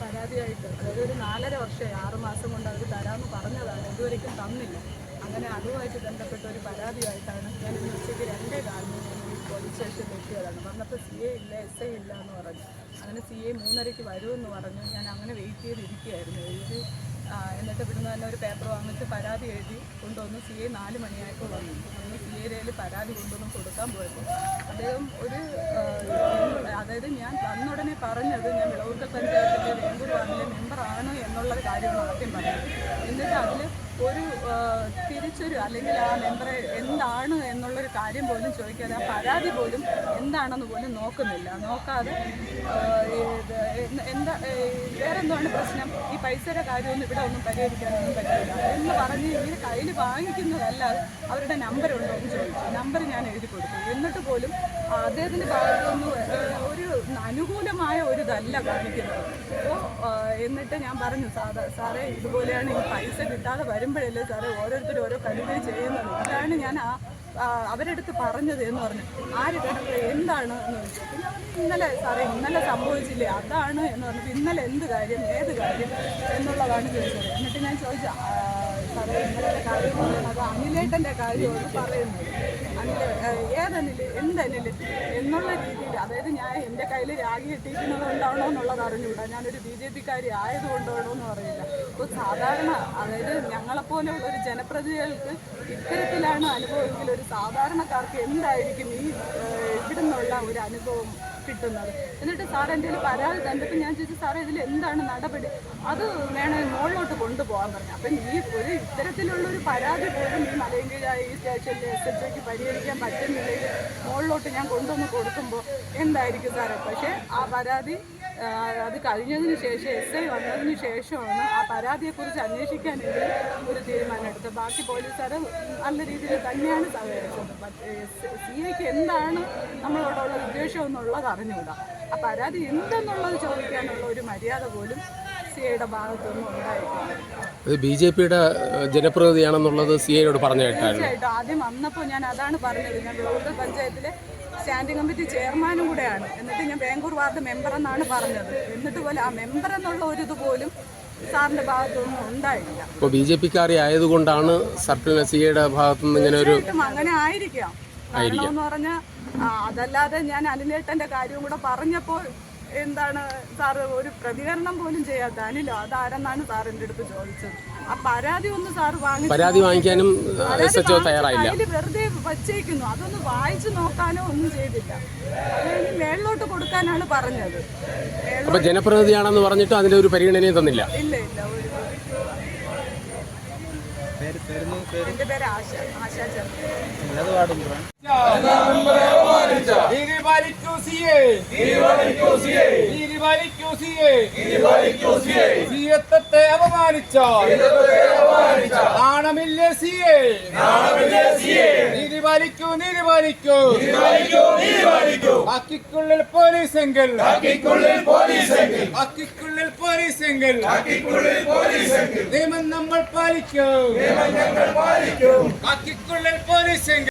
പരാതിയായിട്ട് അതായത് ഒരു നാലര വർഷമായി ആറ് മാസം കൊണ്ട് അവർ തരാമെന്ന് പറഞ്ഞതാണ് ഇതുവരെയ്ക്കും തന്നില്ല. അങ്ങനെ അതുമായിട്ട് ബന്ധപ്പെട്ട ഒരു പരാതിയായിട്ടാണ് ഞാൻ ഇന്ന് ഉച്ചയ്ക്ക് രണ്ടേ കാലിന് ഞാൻ പോലീസ് സ്റ്റേഷനിൽ എത്തിയതാണ്. വന്നപ്പോൾ സി എ ഇല്ല എസ് ഐ ഇല്ല എന്ന് പറഞ്ഞു. അങ്ങനെ സി എ മൂന്നരയ്ക്ക് വരുമെന്ന് പറഞ്ഞു. ഞാൻ അങ്ങനെ വെയിറ്റ് ചെയ്തിരിക്കുകയായിരുന്നു. ആ, എന്നിട്ട് ഇവിടുന്ന് തന്നെ ഒരു പേപ്പർ വാങ്ങിച്ച് പരാതി എഴുതി കൊണ്ടുവന്ന് സി എ നാല് മണിയായപ്പോൾ വന്നു. അന്ന് സി എയിൽ പരാതി കൊണ്ടുവന്ന് കൊടുക്കാൻ പോയപ്പോൾ. അദ്ദേഹം ഒരു അതായത് ഞാൻ തന്നുടനെ പറഞ്ഞത് ഞാൻ വിളവൂർക്കൽ പഞ്ചായത്തിന്റെ വേമ്പൂർ വാർഡിലെ മെമ്പറാണ് എന്നുള്ള കാര്യം മാത്രം പറഞ്ഞത് എന്നിട്ട് അതിൽ ഒരു തിരിച്ചൊരു അല്ലെങ്കിൽ ആ മെമ്പറെ എന്താണ് എന്നുള്ളൊരു കാര്യം പോലും ചോദിക്കാതെ ആ പരാതി പോലും എന്താണെന്ന് പോലും നോക്കുന്നില്ല. നോക്കാതെ എന്ത് വേറെന്താണ് പ്രശ്നം? പൈസയുടെ കാര്യമൊന്നും ഇവിടെ ഒന്നും പരിഹരിക്കാനൊന്നും പറ്റില്ല. എന്ന് പറഞ്ഞ് ഇങ്ങനെ കയ്യിൽ വാങ്ങിക്കുന്നതല്ല അവരുടെ നമ്പർ ഉണ്ടോ എന്ന് ചോദിച്ചു. നമ്പർ ഞാൻ എഴുതി കൊടുത്തു. എന്നിട്ട് പോലും അദ്ദേഹത്തിന്റെ ഭാഗത്തുനിന്ന് ഒരു അനുകൂലമായ ഒരു ഇതല്ല കാണിക്കുന്നത് അപ്പോൾ എന്നിട്ട് ഞാൻ പറഞ്ഞു സാധാ സാറേ ഇതുപോലെയാണ് ഈ പൈസ കിട്ടാതെ വരുമ്പോഴല്ലേ സാറേ ഓരോരുത്തരും ഓരോ കഴിവുകൾ ചെയ്യുന്നത്? അതാണ് ഞാൻ ആ, അവരെടുത്ത് പറഞ്ഞത് എന്ന് പറഞ്ഞു ആര് കേട്ടത് എന്താണ് എന്ന് അവർ ഇന്നലെ സാറേ ഇന്നലെ സംഭവിച്ചില്ലേ? അതാണ് എന്ന് പറഞ്ഞപ്പോൾ ഇന്നലെ എന്ത് കാര്യം ഏത് കാര്യം എന്നുള്ളതാണ് ചോദിച്ചത്. എന്നിട്ട് ഞാൻ ചോദിച്ചു "ആ, സാറേ ഇന്നലത്തെ കാര്യം പറയുന്നത് അനിലേട്ടന്റെ കാര്യമാണ് പറയുന്നത് അനിൽ ഏതനിൽ എന്തനിൽ എന്നുള്ള രീതിയിൽ അതായത് ഞാൻ എന്റെ കയ്യിൽ രാഗി കിട്ടിയിരിക്കുന്നത് കൊണ്ടാണോ എന്നുള്ളത് അറിഞ്ഞുകൂടാ. ഞാനൊരു ബി ജെ പിക്കാരി ആയതുകൊണ്ടാണോ എന്ന് അറിയില്ല. അപ്പോൾ സാധാരണ അതായത് ഞങ്ങളെപ്പോലെയുള്ള ഒരു ജനപ്രതിനിധികൾക്ക് ഇത്തരത്തിലാണ് അനുഭവമെങ്കിൽ ഒരു സാധാരണക്കാർക്ക് എന്തായിരിക്കും ഈ ഇവിടുന്നുള്ള ഒരു അനുഭവം കിട്ടുന്നത്. എന്നിട്ട് സാർ എന്റെ പരാതി തന്നപ്പോൾ ഞാൻ ചോദിച്ചു സാറേ ഇതിൽ എന്താണ് നടപടി? അത് വേണേ മുകളിലോട്ട് കൊണ്ടുപോകാൻ പറഞ്ഞു. അപ്പം ഈ ഒരു ഇത്തരത്തിലുള്ള ഒരു പരാതി പോലും ഈ മലയങ്കീഴ ഈ സ്റ്റേഷനിൽ എസ് എച്ച് ഐക്ക് പരിഹരിക്കാൻ പറ്റുന്നില്ലെങ്കിൽ മുകളിലോട്ട് ഞാൻ കൊണ്ടുവന്ന് കൊടുക്കുമ്പോൾ എന്തായിരിക്കും സാറേ? പക്ഷേ ആ പരാതി അത് കഴിഞ്ഞതിന് ശേഷം എസ് ഐ വന്നതിന് ശേഷമാണ് ആ പരാതിയെക്കുറിച്ച് അന്വേഷിക്കാനെങ്കിലും ഒരു തീരുമാനം എടുത്തത്. ബാക്കി പോലീസുകാർ നല്ല രീതിയിൽ തന്നെയാണ് സഹകരിച്ചത്. സി ഐക്ക് എന്താണ് നമ്മളോടുള്ള ഉദ്ദേശം എന്നുള്ളത് അറിഞ്ഞുകൂടാ. ആ പരാതി എന്തെന്നുള്ളത് ചോദിക്കാനുള്ള ഒരു മര്യാദ പോലും സി ഐയുടെ ഭാഗത്തുനിന്നും ഉണ്ടായിട്ടില്ല. ഇത് ബി ജെ പിയുടെ ജനപ്രതിനിധിയാണെന്നുള്ളത് സി ഐയോട് പറഞ്ഞു കേട്ടായിരുന്നു. തീർച്ചയായിട്ടും. ആദ്യം വന്നപ്പോൾ ഞാൻ അതാണ് പറഞ്ഞത്. ഞാൻ ബ്ലോക്ക് പഞ്ചായത്തിലെ സ്റ്റാൻഡിംഗ് കമ്മിറ്റി ചെയർമാനും കൂടെയാണ്. എന്നിട്ട് ഞാൻ ബാംഗ്ലൂർ വാർഡ് മെമ്പർ എന്നാണ് പറഞ്ഞത്. എന്നിട്ട് പോലെ ആ മെമ്പർ എന്നുള്ള ഒരു ഇത് പോലും സാറിന്റെ ഭാഗത്തൊന്നും ഉണ്ടായില്ല അപ്പോൾ ബി ജെ പിക്കാരി ആയതുകൊണ്ടാണ് സർക്കിൾ സി ഐയുടെ ഭാഗത്തുനിന്ന് ഇങ്ങനെ ഒരു തീർച്ചയായിട്ടും അങ്ങനെ ആയിരിക്കാം. കാരണം എന്ന് പറഞ്ഞാൽ അതല്ലാതെ ഞാൻ അനിലേട്ടന്റെ കാര്യവും കൂടെ പറഞ്ഞപ്പോൾ എന്താണ് സാറ് ഒരു പ്രതികരണം പോലും ചെയ്യാത്ത അനിലോ അതാരെന്നാണ് സാറിന്റെ അടുത്ത് ചോദിച്ചത്? ആ പരാതി ഒന്ന് സാറ് വാങ്ങി പരാതി വാങ്ങിക്കാനും എസ് എച്ച് ഒ തയ്യാറായില്ല. വെറുതെ വച്ചേക്കുന്നു. അതൊന്ന് വായിച്ചു നോക്കാനോ ഒന്നും ചെയ്തില്ല. അത് മേളിലോട്ട് കൊടുക്കാനാണ് പറഞ്ഞത്. അപ്പൊ ജനപ്രതിനിധിയാണെന്ന് പറഞ്ഞിട്ട് അതിന്റെ ഒരു പരിഗണനയും തന്നില്ല. ഇല്ല ഇല്ല ഒരു എന്റെ പേര് ആശ ആശാ സിയെ സിയത്തെ അപമാനിച്ച? നാണമില്ലേ സിയെ? തീരുമാനിക്കൂ തീരുമാനിക്കൂ അക്കിക്കുള്ളിൽ പോലീസെങ്കിൽ. അക്കിക്കുള്ളിൽ പോലീസെങ്കിൽ. നിയമം നമ്മൾ പാലിക്കൂ. അക്കിക്കുള്ളിൽ പോലീസെങ്കിൽ.